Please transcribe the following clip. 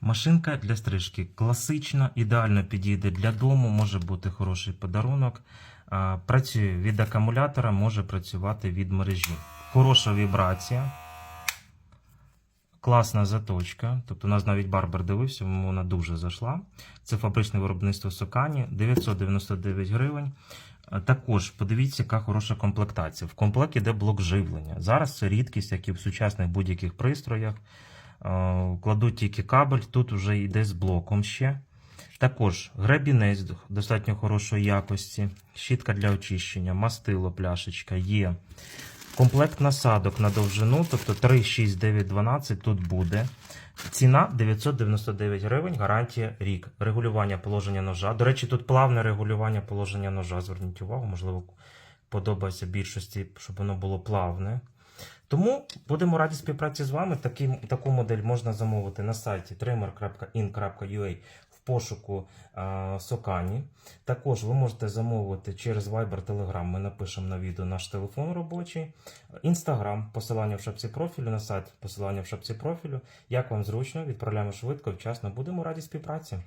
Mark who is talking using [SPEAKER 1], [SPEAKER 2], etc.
[SPEAKER 1] Машинка для стрижки класична, ідеально підійде для дому, може бути хороший подарунок. Працює від акумулятора, може працювати від мережі. Хороша вібрація. Класна заточка. Тобто у нас навіть барбер дивився, вона дуже зайшла. Це фабричне виробництво Сокані, 999 гривень. Також подивіться, яка хороша комплектація. В комплекті йде блок живлення. Зараз це рідкість, як і в сучасних будь-яких пристроях. Е, Кладуть тільки кабель, тут вже йде з блоком ще. Також гребінець достатньо хорошої якості, щітка для очищення, мастило, пляшечка є. Комплект насадок на довжину, тобто 3, 6, 9, 12 тут буде. Ціна 999 гривень, гарантія рік. Регулювання положення ножа. До речі, тут плавне регулювання положення ножа. Зверніть увагу, можливо, подобається більшості, щоб воно було плавне. Тому будемо раді співпраці з вами. Такі, таку модель можна замовити на сайті trimmer.in.ua в пошуку а, Сокані. Також ви можете замовити через Viber Telegram. Ми напишемо на відео наш телефон робочий. Інстаграм, посилання в шапці профілю, на сайт посилання в шапці профілю. Як вам зручно, відправляємо швидко, вчасно. Будемо раді співпраці.